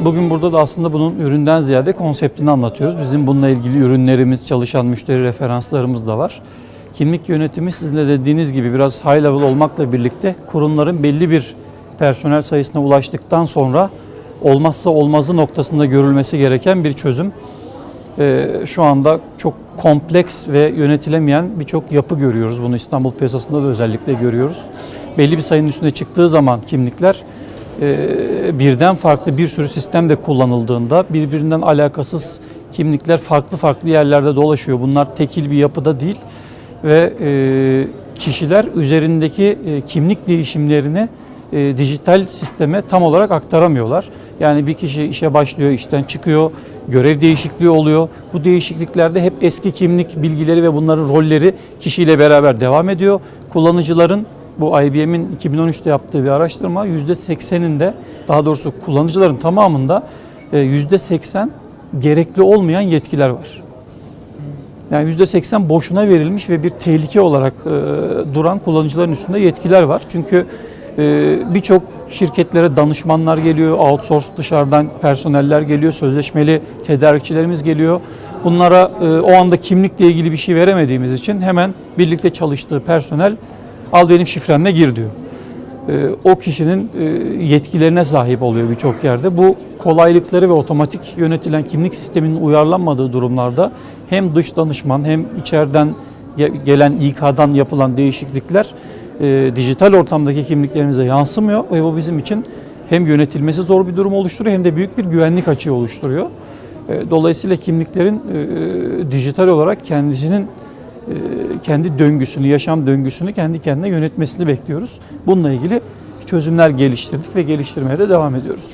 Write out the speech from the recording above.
Bugün burada da aslında bunun üründen ziyade konseptini anlatıyoruz. Bizim bununla ilgili ürünlerimiz, çalışan müşteri referanslarımız da var. Kimlik yönetimi sizin de dediğiniz gibi biraz high level olmakla birlikte kurumların belli bir personel sayısına ulaştıktan sonra olmazsa olmazı noktasında görülmesi gereken bir çözüm. Ee, şu anda çok kompleks ve yönetilemeyen birçok yapı görüyoruz. Bunu İstanbul piyasasında da özellikle görüyoruz. Belli bir sayının üstüne çıktığı zaman kimlikler birden farklı bir sürü sistem de kullanıldığında birbirinden alakasız kimlikler farklı farklı yerlerde dolaşıyor. Bunlar tekil bir yapıda değil ve e, kişiler üzerindeki e, kimlik değişimlerini e, dijital sisteme tam olarak aktaramıyorlar. Yani bir kişi işe başlıyor, işten çıkıyor, görev değişikliği oluyor. Bu değişikliklerde hep eski kimlik bilgileri ve bunların rolleri kişiyle beraber devam ediyor. Kullanıcıların bu IBM'in 2013'te yaptığı bir araştırma %80'inde daha doğrusu kullanıcıların tamamında e, %80 gerekli olmayan yetkiler var. Yani %80 boşuna verilmiş ve bir tehlike olarak e, duran kullanıcıların üstünde yetkiler var. Çünkü e, birçok şirketlere danışmanlar geliyor, outsource dışarıdan personeller geliyor, sözleşmeli tedarikçilerimiz geliyor. Bunlara e, o anda kimlikle ilgili bir şey veremediğimiz için hemen birlikte çalıştığı personel al benim şifrenle gir diyor. E, o kişinin e, yetkilerine sahip oluyor birçok yerde. Bu kolaylıkları ve otomatik yönetilen kimlik sisteminin uyarlanmadığı durumlarda hem dış danışman hem içeriden ge- gelen İK'dan yapılan değişiklikler e, dijital ortamdaki kimliklerimize yansımıyor ve bu bizim için hem yönetilmesi zor bir durum oluşturuyor hem de büyük bir güvenlik açığı oluşturuyor. E, Dolayısıyla kimliklerin dijital olarak kendisinin kendi döngüsünü, yaşam döngüsünü kendi kendine yönetmesini bekliyoruz. Bununla ilgili çözümler geliştirdik ve geliştirmeye de devam ediyoruz.